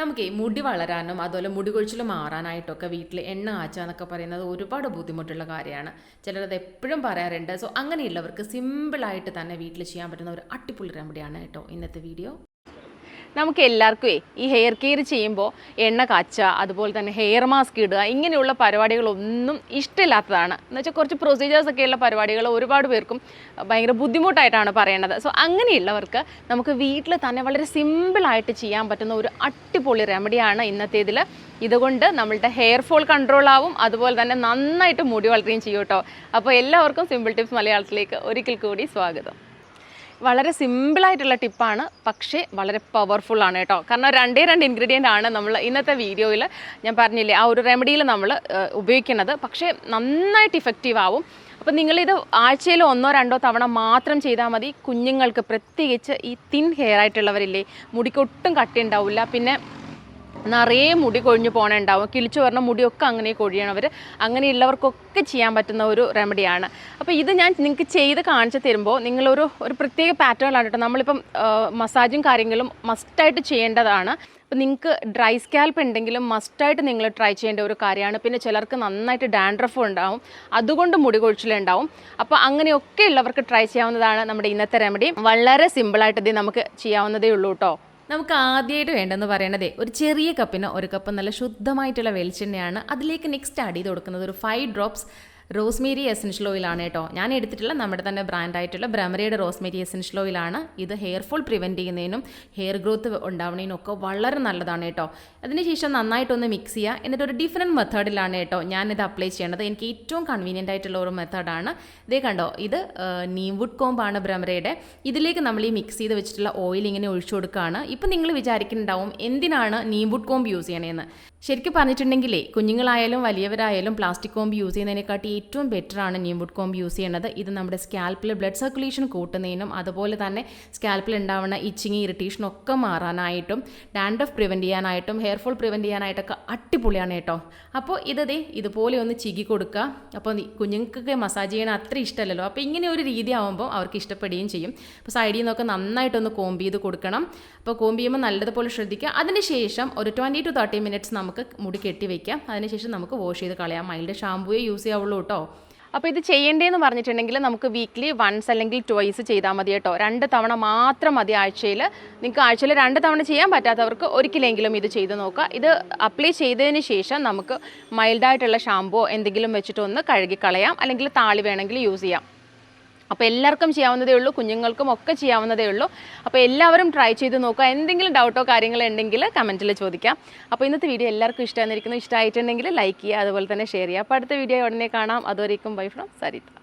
നമുക്ക് മുടി വളരാനും അതുപോലെ മുടി കൊഴിച്ചിൽ മാറാനായിട്ടൊക്കെ വീട്ടിൽ എണ്ണ കാച്ചുക എന്നൊക്കെ പറയുന്നത് ഒരുപാട് ബുദ്ധിമുട്ടുള്ള കാര്യമാണ്. ചിലരത് എപ്പോഴും പറയാറുണ്ട്. സോ അങ്ങനെയുള്ളവർക്ക് സിമ്പിളായിട്ട് തന്നെ വീട്ടിൽ ചെയ്യാൻ പറ്റുന്ന ഒരു അടിപൊളി റെമഡിയാണ് കേട്ടോ ഇന്നത്തെ വീഡിയോ നമുക്ക് എല്ലാവർക്കുമേ ഈ ഹെയർ കെയർ ചെയ്യുമ്പോൾ എണ്ണ കാച്ച അതുപോലെ തന്നെ ഹെയർ മാസ്ക് ഇടുക ഇങ്ങനെയുള്ള പരിപാടികളൊന്നും ഇഷ്ടമില്ലാത്തതാണ്. എന്ന് വെച്ചാൽ കുറച്ച് പ്രൊസീജിയേഴ്സ് ഒക്കെയുള്ള പരിപാടികൾ ഒരുപാട് പേർക്കും ഭയങ്കര ബുദ്ധിമുട്ടായിട്ടാണ് പറയേണ്ടത് സോ അങ്ങനെയുള്ളവർക്ക് നമുക്ക് വീട്ടിൽ തന്നെ വളരെ സിമ്പിളായിട്ട് ചെയ്യാൻ പറ്റുന്ന ഒരു അടിപൊളി റെമഡിയാണ് ഇന്നത്തേതിൽ ഇതുകൊണ്ട് നമ്മളുടെ ഹെയർ ഫോൾ കൺട്രോൾ ആവും അതുപോലെ തന്നെ നന്നായിട്ട് മുടി വളരുകയും ചെയ്യും കേട്ടോ. അപ്പോൾ എല്ലാവർക്കും സിമ്പിൾ ടിപ്സ് മലയാളത്തിലേക്ക് ഒരിക്കൽ കൂടി സ്വാഗതം. വളരെ സിമ്പിളായിട്ടുള്ള ടിപ്പാണ് പക്ഷേ വളരെ പവർഫുൾ ആണ് കേട്ടോ. കാരണം രണ്ടേ രണ്ട് ഇൻഗ്രീഡിയന്റ് ആണ് നമ്മൾ ഇന്നത്തെ വീഡിയോയിൽ ഞാൻ പറഞ്ഞില്ലേ ആ ഒരു റെമഡിയിൽ നമ്മൾ ഉപയോഗിക്കുന്നത്. പക്ഷേ നന്നായിട്ട് ഇഫക്റ്റീവ് ആവും. അപ്പം നിങ്ങളിത് ആഴ്ചയിൽ ഒന്നോ രണ്ടോ തവണ മാത്രം ചെയ്താൽ മതി. കുഞ്ഞുങ്ങൾക്ക് പ്രത്യേകിച്ച് ഈ തിൻ ഹെയർ ആയിട്ടുള്ളവരില്ലേ മുടിക്കൊട്ടും കട്ടി ഉണ്ടാവില്ല പിന്നെ നിറയെ മുടി കൊഴിഞ്ഞു പോകണുണ്ടാവും കിളിച്ചു പറഞ്ഞ മുടിയൊക്കെ അങ്ങനെ കൊഴിയണവർ അങ്ങനെയുള്ളവർക്കൊക്കെ ചെയ്യാൻ പറ്റുന്ന ഒരു റെമഡിയാണ് അപ്പോൾ ഇത് ഞാൻ നിങ്ങൾക്ക് ചെയ്ത് കാണിച്ചു തരുമ്പോൾ നിങ്ങളൊരു ഒരു പ്രത്യേക പാറ്റേണിലാണ് കേട്ടോ. നമ്മളിപ്പം മസാജും കാര്യങ്ങളും മസ്റ്റായിട്ട് ചെയ്യേണ്ടതാണ്. അപ്പോൾ നിങ്ങൾക്ക് ഡ്രൈ സ്കാൽപ്പ് ഉണ്ടെങ്കിലും മസ്റ്റായിട്ട് നിങ്ങൾ ട്രൈ ചെയ്യേണ്ട ഒരു കാര്യമാണ്. പിന്നെ ചിലർക്ക് നന്നായിട്ട് ഡാൻഡ്രഫ് ഉണ്ടാവും. അതുകൊണ്ട് മുടി കൊഴിച്ചിലുണ്ടാവും. അപ്പോൾ അങ്ങനെയൊക്കെ ഉള്ളവർക്ക് ട്രൈ ചെയ്യാവുന്നതാണ് നമ്മുടെ ഇന്നത്തെ റെമഡി വളരെ സിമ്പിളായിട്ട് ഇത് നമുക്ക് ചെയ്യാവുന്നതേ ഉള്ളൂ കേട്ടോ. നമുക്ക് ആദ്യമായിട്ട് വേണ്ടെന്ന് പറയണതേ ഒരു ചെറിയ കപ്പിന് ഒരു കപ്പ് നല്ല ശുദ്ധമായിട്ടുള്ള വെളിച്ചെണ്ണയാണ് അതിലേക്ക് നെക്സ്റ്റ് ആഡ് ചെയ്ത് കൊടുക്കുന്നത്. ഒരു ഫൈവ് ഡ്രോപ്സ് റോസ്മേരി എസൻഷ്യൽ ഓയിലാണ് കേട്ടോ. ഞാൻ എടുത്തിട്ടുള്ള നമ്മുടെ തന്നെ ബ്രാൻഡായിട്ടുള്ള ബ്രമരയുടെ റോസ്മേരി എസൻഷ്യൽ ഓയിലാണ് ഇത് ഹെയർ ഫോൾ പ്രിവെന്റ് ചെയ്യുന്നതിനും ഹെയർ ഗ്രോത്ത് ഉണ്ടാവുന്നതിനും ഒക്കെ വളരെ നല്ലതാണ് കേട്ടോ. അതിനുശേഷം നന്നായിട്ടൊന്ന് മിക്സ് ചെയ്യുക. എന്നിട്ട് ഒരു ഡിഫറെന്റ് മെത്തേഡിലാണ് കേട്ടോ ഞാനിത് അപ്ലൈ ചെയ്യേണ്ടത് എനിക്ക് ഏറ്റവും കൺവീനിയന്റ് ആയിട്ടുള്ള ഒരു മെത്തേഡാണ് ഇതേ കണ്ടോ? ഇത് നീംവുഡ് കോമ്പാണ് ബ്രമരയുടെ ഇതിലേക്ക് നമ്മൾ ഈ മിക്സ് ചെയ്ത് വെച്ചിട്ടുള്ള ഓയിൽ ഇങ്ങനെ ഒഴിച്ചു കൊടുക്കുകയാണ്. ഇപ്പം നിങ്ങൾ വിചാരിക്കുന്നുണ്ടാവും എന്തിനാണ് നീംവുഡ് കോമ്പ് യൂസ് ചെയ്യണേന്ന്? ശരിക്കും പറഞ്ഞിട്ടുണ്ടെങ്കിലേ കുഞ്ഞുങ്ങളായാലും വലിയവരായാലും പ്ലാസ്റ്റിക് കോമ്പ് യൂസ് ചെയ്യുന്നതിനെക്കാട്ടി ഏറ്റവും ബെറ്റർ ആണ് നീംവുഡ് കോമ്പ് യൂസ് ചെയ്യുന്നത് ഇത് നമ്മുടെ സ്കാൽപ്പിൽ ബ്ലഡ് സർക്കുലേഷൻ കൂട്ടുന്നതിനും അതുപോലെ തന്നെ സ്കാൽപ്പിൽ ഉണ്ടാവുന്ന ഇച്ചിങ് ഇറിറ്റേഷൻ ഒക്കെ മാറാനായിട്ടും ഡാൻഡഫ് പ്രിവെന്റ് ചെയ്യാനായിട്ടും ഹെയർ ഫോൾ പ്രിവെന്റ് ചെയ്യാനായിട്ടൊക്കെ അടിപൊളിയാണ് കേട്ടോ. അപ്പോൾ ഇതേ ഇതുപോലെ ഒന്ന് ചികി കൊടുക്കുക അപ്പോൾ കുഞ്ഞുങ്ങൾക്കൊക്കെ മസാജ് ചെയ്യണ അത്ര ഇഷ്ടമല്ലല്ലോ. അപ്പോൾ ഇങ്ങനെ ഒരു രീതി ആകുമ്പോൾ അവർക്ക് ഇഷ്ടപ്പെടുകയും ചെയ്യും. അപ്പോൾ സൈഡിൽ നിന്നൊക്കെ നന്നായിട്ടൊന്ന് കോമ്പ് ചെയ്ത് കൊടുക്കണം. അപ്പോൾ കോമ്പ് ചെയ്യുമ്പോൾ നല്ലതുപോലെ ശ്രദ്ധിക്കുക അതിനുശേഷം ഒരു ട്വന്റി ടു തേർട്ടി മിനിറ്റ്സ് നമുക്ക് മുടി കെട്ടി വെക്കാം. അതിനുശേഷം നമുക്ക് വാഷ് ചെയ്ത് കളയാം. മൈൽഡ് ഷാമ്പൂയേ യൂസ് ചെയ്യാവുള്ളൂ കേട്ടോ. അപ്പോൾ ഇത് ചെയ്യേണ്ടതെന്ന് പറഞ്ഞിട്ടുണ്ടെങ്കിൽ നമുക്ക് വീക്ക്ലി വൺസ് അല്ലെങ്കിൽ ട്വൈസ് ചെയ്താൽ മതി കേട്ടോ. രണ്ട് തവണ മാത്രം മതി ആഴ്ചയിൽ നിങ്ങൾക്ക് ആഴ്ചയിൽ രണ്ട് തവണ ചെയ്യാൻ പറ്റാത്തവർക്ക് ഒരിക്കലെങ്കിലും ഇത് ചെയ്ത് നോക്കുക. ഇത് അപ്ലൈ ചെയ്തതിന് ശേഷം നമുക്ക് മൈൽഡായിട്ടുള്ള ഷാമ്പോ എന്തെങ്കിലും വെച്ചിട്ടൊന്ന് കഴുകി കളയാം അല്ലെങ്കിൽ താളി വേണമെങ്കിൽ യൂസ് ചെയ്യാം. അപ്പോൾ എല്ലാവർക്കും ചെയ്യാവുന്നതേ ഉള്ളൂ കുഞ്ഞുങ്ങൾക്കും ഒക്കെ ചെയ്യാവുന്നതേ ഉള്ളൂ. അപ്പോൾ എല്ലാവരും ട്രൈ ചെയ്ത് നോക്കുക. എന്തെങ്കിലും ഡൗട്ടോ കാര്യങ്ങളോ ഉണ്ടെങ്കിൽ കമന്റിൽ ചോദിക്കാം. അപ്പോൾ ഇന്നത്തെ വീഡിയോ എല്ലാവർക്കും ഇഷ്ടമായിരിക്കുന്നു. ഇഷ്ടമായിട്ടുണ്ടെങ്കിൽ ലൈക്ക് ചെയ്യുക അതുപോലെ തന്നെ ഷെയർ ചെയ്യുക. അപ്പോൾ അടുത്ത വീഡിയോ ഉടനെ കാണാം. അതുവരേക്കും ബൈ ഫ്രം സരിത.